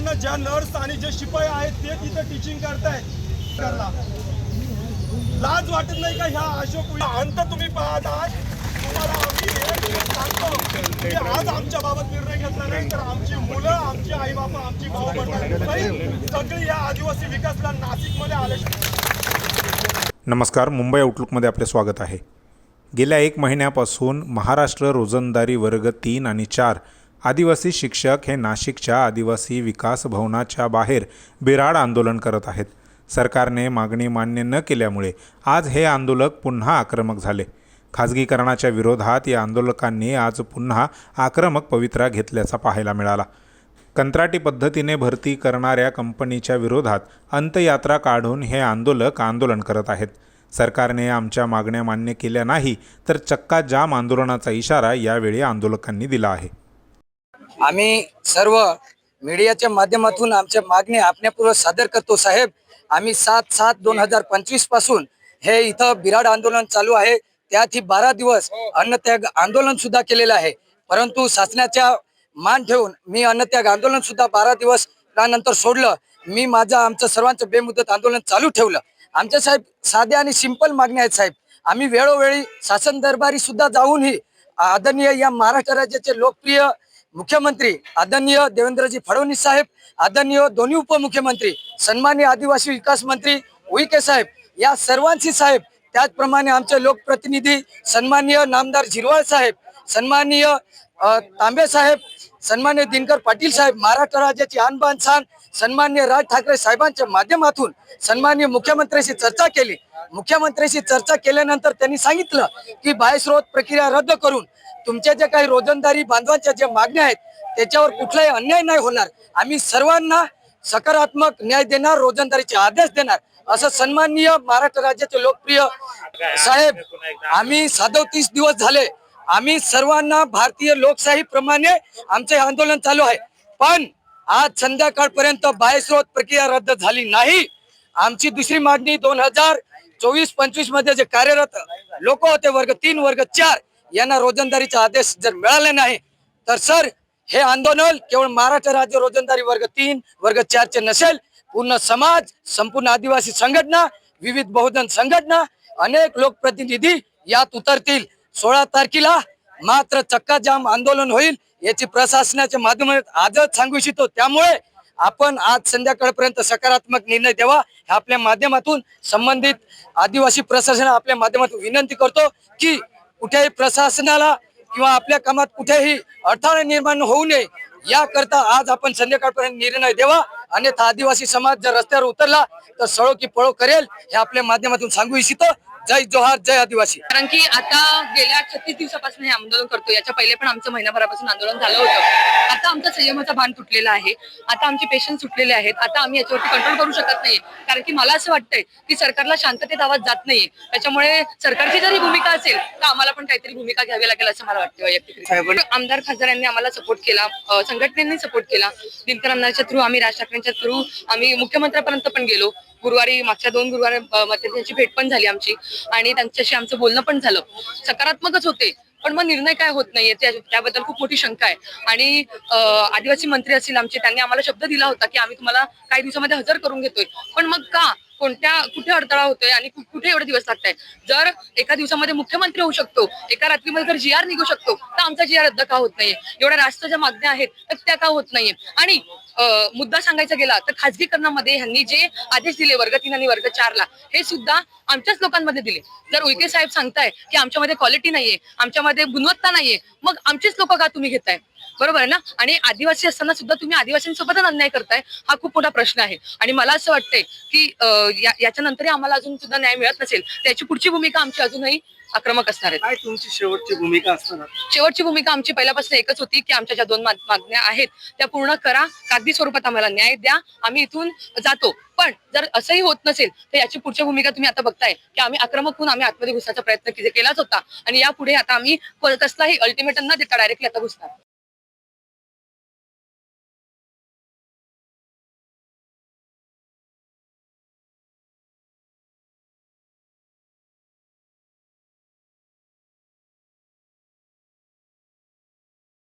मुलांना ज्या नर्स आणि जे शिपाई आहेत ते तिथे टीचिंग करतायत. करला. लाज वाटत नाही का ह्या अशोक अंत तुम्ही पाहत आहात. तुम्हाला आम्ही सांगतो की आज आमच्या बाबत निर्णय घेतला नाही तर आमची मुलं आमची आई बापा आमची भाऊ बहीण सगळी या आदिवासी विकासला नाशिकमध्ये आले नमस्कार मुंबई आउटलुकमध्ये आपले स्वागत आहे. गेल्या एक महिन्यापासून महाराष्ट्र रोजंदारी वर्ग तीन आणि चार आदिवासी शिक्षक हे नाशिकच्या आदिवासी विकास भवनाच्या बाहेर बिराड आंदोलन करत आहेत. सरकारने मागणी मान्य न केल्यामुळे आज हे आंदोलक पुन्हा आक्रमक झाले. खाजगीकरणाच्या विरोधात या आंदोलकांनी आज पुन्हा आक्रमक पवित्रा घेतल्याचा पाहायला मिळाला. कंत्राटी पद्धतीने भरती करणाऱ्या कंपनीच्या विरोधात अंतयात्रा काढून हे आंदोलक आंदोलन करत आहेत. सरकारने आमच्या मागण्या मान्य केल्या नाही तर चक्का जाम आंदोलनाचा इशारा यावेळी आंदोलकांनी दिला आहे. आम्ही सर्व मीडियाच्या माध्यमातून आमच्या मागणी आपण्यापूर्वक सादर करतो साहेब. आम्ही सात सात दोन हजार पंचवीसपासून हे इथं बिराड आंदोलन चालू आहे. त्यात ही बारा दिवस अन्नत्याग आंदोलन सुद्धा केलेलं आहे. परंतु शासनाच्या मान ठेवून मी अन्नत्याग आंदोलन सुद्धा बारा दिवस त्यानंतर सोडलं. मी माझं आमचं सर्वांचं बेमुदत आंदोलन चालू ठेवलं. आमच्या साहेब साध्या आणि सिंपल मागण्या आहेत साहेब. आम्ही वेळोवेळी शासन दरबारी सुद्धा जाऊनही आदरणीय या महाराष्ट्र राज्याचे लोकप्रिय मुख्यमंत्री आदरणीय देवेंद्रजी फडणवीस साहेब आदरणीय दोन्ही उपमुख्यमंत्री सन्मान्य आदिवासी विकास मंत्री उईके साहेब या सर्वांशी साहेब त्याचप्रमाणे आमचे लोकप्रतिनिधी सन्मान्य नामदार झिरवाळ साहेब सन्माननीय तांबे साहेब सन्मान्य दिनकर पाटील साहेब महाराष्ट्र राज्याची आणबाण छान सन्मान्य राज ठाकरे साहेबांच्या माध्यमातून सन्मान्य मुख्यमंत्र्यांशी चर्चा केली. मुख्यमंत्र्यांशी चर्चा केल्यानंतर त्यांनी सांगितलं की बाह्यस्रोत प्रक्रिया रद्द करून तुमच्या ज्या काही रोजंदारी बांधवांच्या ज्या मागण्या आहेत त्याच्यावर कुठलाही अन्याय नाही होणार. आम्ही सर्वांना सकारात्मक न्याय देणार रोजंदारीचे आदेश देणार असं सन्माननीय महाराष्ट्र राज्याचे लोकप्रिय साहेब आम्ही सदोतीस दिवस झाले. आम्ही सर्वांना भारतीय लोकशाही प्रमाणे आमचे आंदोलन चालू आहे. पण आज संध्याकाळपर्यंत बायस्रोत प्रक्रिया रद्द झाली नाही. आमची दुसरी मागणी दोन हजार चोवीस पंचवीसमध्ये जे कार्यरत लोक होते वर्ग तीन वर्ग चार यांना रोजंदारीचा आदेश जर मिळाले नाही तर सर हे आंदोलन केवळ महाराष्ट्र राज्य रोजंदारी वर्ग तीन वर्ग चारचे नसेल पूर्ण समाज संपूर्ण आदिवासी संघटना विविध बहुजन संघटना अनेक लोकप्रतिनिधी यात उतरतील. सोळा तारखेला मात्र चक्का जाम आंदोलन होईल याची प्रशासनाच्या माध्यमात आजच सांगू इच्छितो. त्यामुळे आपण आज संध्याकाळपर्यंत सकारात्मक निर्णय द्यावा ह्या आपल्या माध्यमातून संबंधित आदिवासी प्रशासन आपल्या माध्यमातून विनंती करतो की कुठेही प्रशासनाला किंवा आपल्या कामात कुठेही अडथळा निर्माण होऊ नये याकरता आज आपण संध्याकाळपर्यंत निर्णय द्यावा. अन्यथा आदिवासी समाज जर रस्त्यावर उतरला तर सळो की पळो करेल हे आपल्या माध्यमातून सांगू इच्छितो. जय जोहार जय आदिवासी. कारण की आता गेल्या छत्तीस दिवसापासून हे आंदोलन करतो याच्या पहिले पण आमचं महिनाभरापासून आंदोलन झालं होतं. आता आमचा संयमाचा बांध तुटलेला आहे. आता आमचे पेशंट सुटलेले आहेत. आता आम्ही याच्यावरती कंट्रोल करू शकत नाहीये कारण की मला असं वाटतंय की सरकारला शांततेत आवाज जात नाहीये त्याच्यामुळे सरकारची जरी भूमिका असेल तर आम्हाला पण काहीतरी भूमिका घ्यावी लागेल असं मला वाटतं वैयक्तिक आमदार खासदारांनी आम्हाला सपोर्ट केला. संघटनेने सपोर्ट केला. दिनकर अण्णांच्या थ्रू आम्ही राज ठाकरेंच्या थ्रू आम्ही मुख्यमंत्र्यापर्यंत पण गेलो. गुरुवारी मागच्या दोन गुरुवारी मध्ये त्यांची भेट पण झाली आमची. आणि त्यांच्याशी आमचं बोलणं पण झालं. सकारात्मकच होते पण मग निर्णय काय होत नाहीये त्याबद्दल खूप मोठी शंका आहे. आणि आदिवासी मंत्री असतील आमचे त्यांनी आम्हाला शब्द दिला होता की आम्ही तुम्हाला काही दिवसामध्ये हजर करून घेतोय. पण मग का? कोणत्या कुठे अडथळा होतोय आणि कुठे एवढे दिवस लागताय जर एका दिवसामध्ये मुख्यमंत्री होऊ शकतो एका रात्रीमध्ये जर जी आर निघू शकतो तर आमचा जी आर रद्द का होत नाहीये? एवढ्या राष्ट्र ज्या मागण्या आहेत तर त्या का होत नाहीये? आणि मुद्दा सांगायचा गेला तर खाजगीकरणामध्ये ह्यांनी जे आदेश दिले वर्ग तीन आणि वर्ग चारला हे सुद्धा आमच्याच लोकांमध्ये दिले. जर उईके साहेब सांगताय की आमच्यामध्ये क्वालिटी नाहीये आमच्यामध्ये गुणवत्ता नाहीये मग आमचेच लोक का तुम्ही घेताय? बरोबर आहे ना? आणि आदिवासी असताना सुद्धा तुम्ही आदिवासींसोबतच अन्याय करताय हा खूप मोठा प्रश्न आहे. आणि मला असं वाटतंय की अं, याच्यानंतरही आम्हाला अजून सुद्धा न्याय मिळत नसेल त्याची पुढची भूमिका आमची अजूनही आक्रमक असणार आहे. तुमची शेवटची भूमिका असणार शेवटची भूमिका आमची पहिल्यापासून एकच होती की आमच्या ज्या दोन माग- मागण्या आहेत त्या पूर्ण करा. कागदी स्वरूपात आम्हाला न्याय द्या. आम्ही इथून जातो. पण जर असंही होत नसेल तर याची पुढची भूमिका तुम्ही आता बघताय की आम्ही आक्रमक होऊन आम्ही आतमध्ये घुसण्याचा प्रयत्न केलाच होता. आणि यापुढे आता आम्ही कसलाही अल्टिमेटम न देता डायरेक्टली आता घुसणार.